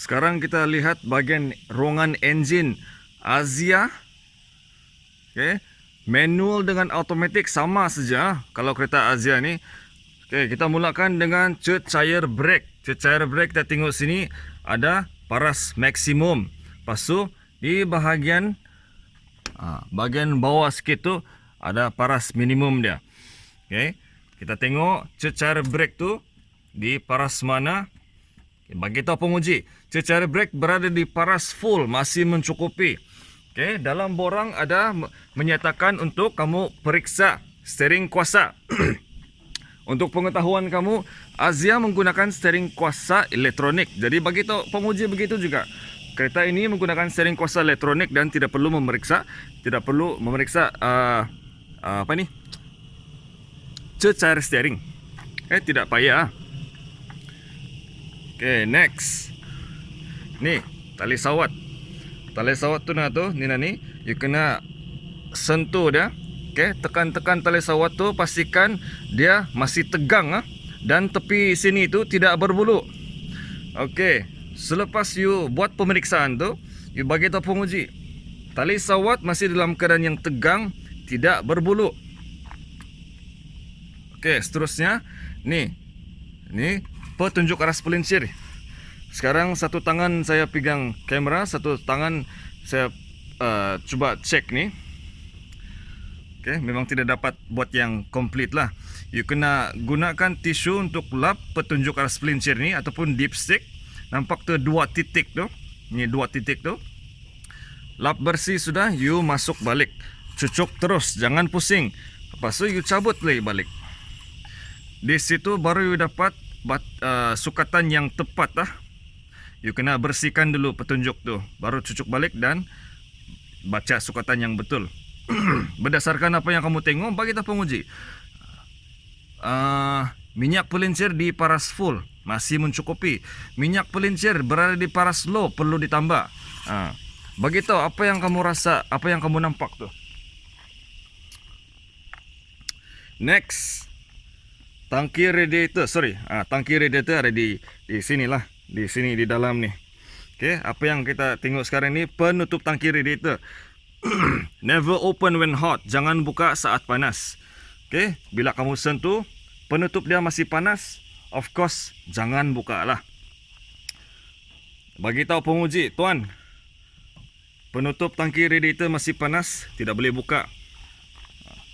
Sekarang kita lihat bahagian ruangan enjin Azia. Okay. Manual dengan automatic sama saja kalau kereta Azia ni. Okay, kita mulakan dengan cecair brake. Cecair brake kita tengok sini ada paras maksimum. Lepas tu di bahagian ah, bahagian bawah sikit tu ada paras minimum dia. Okay. Kita tengok cecair brake tu di paras mana. Bagi tahu penguji, cecair brake berada di paras full masih mencukupi. Okay, dalam borang ada me- menyatakan untuk kamu periksa steering kuasa. Untuk pengetahuan kamu, Azia menggunakan steering kuasa elektronik. Jadi bagi tahu penguji begitu juga. Kereta ini menggunakan steering kuasa elektronik dan tidak perlu memeriksa, tidak perlu memeriksa uh, uh, apa ni? Cecair steering. Eh tidak payah. Okay, next. Ni, tali sawat. Tali sawat tu nak tu, ni nak ni, you kena sentuh dia. Okay, tekan-tekan tali sawat tu pastikan dia masih tegang ah dan tepi sini tu tidak berbulu. Okay, selepas you buat pemeriksaan tu, you bagi tahu penguji. Tali sawat masih dalam keadaan yang tegang, tidak berbulu. Okay, seterusnya ni. Ni petunjuk arah pelincir. Sekarang satu tangan saya pegang kamera, satu tangan saya uh, cuba cek ni. Okay, memang tidak dapat buat yang komplit lah. You kena gunakan tisu untuk lap petunjuk arah pelincir ni ataupun dipstick. Nampak tu dua titik tu. Ni dua titik tu. Lap bersih sudah, you masuk balik. Cucuk terus, jangan pusing. Lepas tu you cabut lagi balik. Di situ baru you dapat bat, uh, sukatan yang tepat lah. You kena bersihkan dulu petunjuk tu. Baru cucuk balik dan baca sukatan yang betul. Berdasarkan apa yang kamu tengok, bagi kita penguji. Uh, minyak pelincir di paras full masih mencukupi. Minyak pelincir berada di paras low perlu ditambah. Uh, bagi tahu apa yang kamu rasa, apa yang kamu nampak tu. Next. Tangki radiator, sorry. Ah, tangki radiator ada di di sini lah, di sini di dalam ni. Okay, apa yang kita tengok sekarang ni penutup tangki radiator. Never open when hot. Jangan buka saat panas. Okay, bila kamu sentuh, penutup dia masih panas, of course jangan buka lah. Bagi tahu penguji, tuan, penutup tangki radiator masih panas, tidak boleh buka.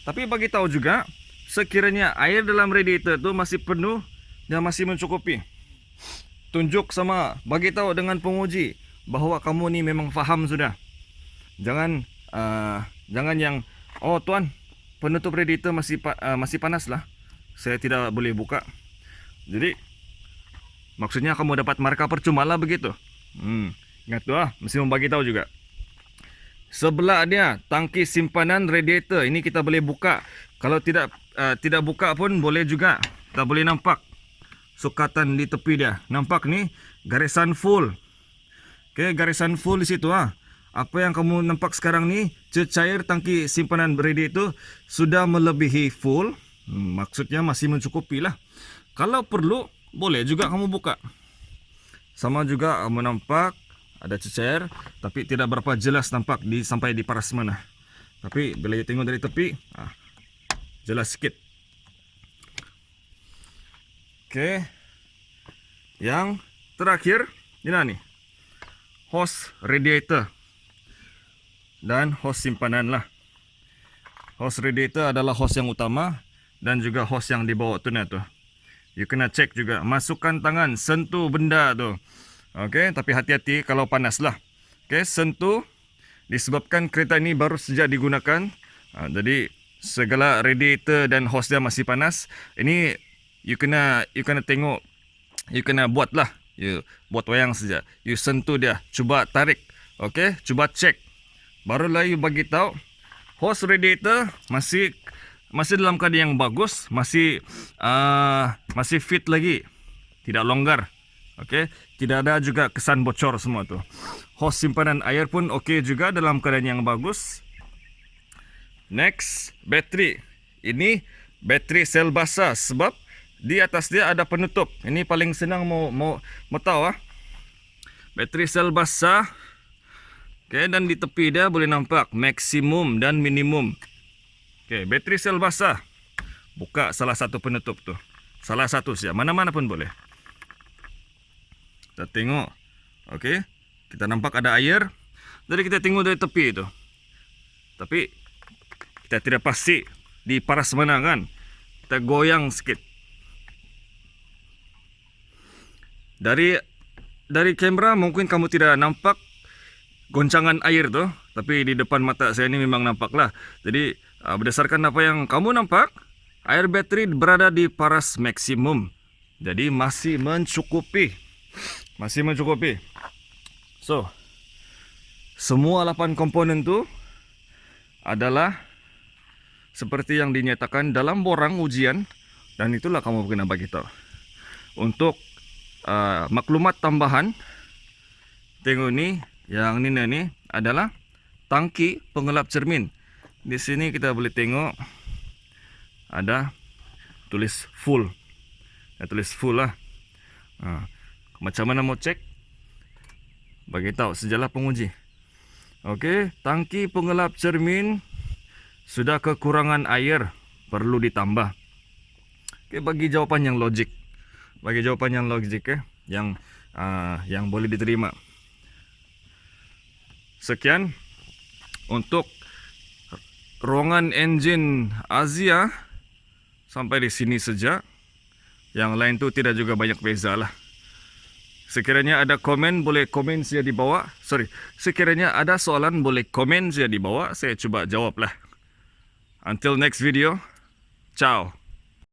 Tapi bagi tahu juga, sekiranya air dalam radiator tu masih penuh dan masih mencukupi. Tunjuk sama bagi tahu dengan penguji bahawa kamu ni memang faham sudah. Jangan uh, jangan yang oh tuan penutup radiator masih uh, masih panas lah. Saya tidak boleh buka. Jadi maksudnya kamu dapat markah percuma lah begitu. Hmm, ingat tu ah, mesti membagi tahu juga. Sebelah dia tangki simpanan radiator ini kita boleh buka. Kalau tidak uh, tidak buka pun boleh juga. Kita boleh nampak sukatan di tepi dia. Nampak ni garisan full. Okey, garisan full di situ ah. Apa yang kamu nampak sekarang ni cecair tangki simpanan radiator sudah melebihi full. Hmm, maksudnya masih mencukupi lah. Kalau perlu boleh juga kamu buka. Sama juga kamu nampak ada cecair tapi tidak berapa jelas nampak di sampai di paras mana. Tapi bila you tengok dari tepi, ah, jelas sikit. Okey. Yang terakhir, ini ni. Hose radiator. Dan hose simpanan lah. Hose radiator adalah hose yang utama dan juga hose yang di bawah tu ni tu. You kena cek juga. Masukkan tangan, sentuh benda tu. Okey, tapi hati-hati kalau panas lah. Okey, sentuh disebabkan kereta ini baru saja digunakan. Ha, jadi segala radiator dan hose dia masih panas. Ini you kena you kena tengok you kena buat lah. You buat wayang saja. You sentuh dia, cuba tarik. Okey, cuba cek. Barulah you bagi tahu hose radiator masih masih dalam keadaan yang bagus, masih uh, masih fit lagi. Tidak longgar. Okey, tidak ada juga kesan bocor semua tu. Hose simpanan air pun okey juga dalam keadaan yang bagus. Next, bateri. Ini bateri sel basah sebab di atas dia ada penutup. Ini paling senang mau mau mau tahu ah. bateri sel basah. Okey, dan di tepi dia boleh nampak maksimum dan minimum. Okey, bateri sel basah. Buka salah satu penutup tu. Salah satu saja, mana-mana pun boleh. Kita tengok. Okey, kita nampak ada air. Jadi kita tengok dari tepi itu. Tapi kita tidak pasti di paras mana kan. Kita goyang sikit. Dari dari kamera mungkin kamu tidak nampak goncangan air tu, tapi di depan mata saya ini memang nampaklah. Jadi uh, berdasarkan apa yang kamu nampak, air bateri berada di paras maksimum. Jadi masih mencukupi. Masih mencukupi. So, semua 8 komponen tu adalah seperti yang dinyatakan dalam borang ujian dan itulah kamu kena bagi tahu. Untuk uh, maklumat tambahan, tengok ni yang ni ni adalah tangki pengelap cermin. Di sini kita boleh tengok ada tulis full. Ya, tulis full lah. Ha. Macam mana mau cek? Bagi tahu sejalah penguji. Okey, tangki pengelap cermin sudah kekurangan air, perlu ditambah. Okey, bagi jawapan yang logik. Bagi jawapan yang logik eh, yang uh, yang boleh diterima. Sekian untuk ruangan enjin Asia sampai di sini saja. Yang lain tu tidak juga banyak beza lah. Sekiranya ada komen boleh komen saja di bawah. Sorry, sekiranya ada soalan boleh komen saja di bawah. Saya cuba jawab lah. Until next video, ciao.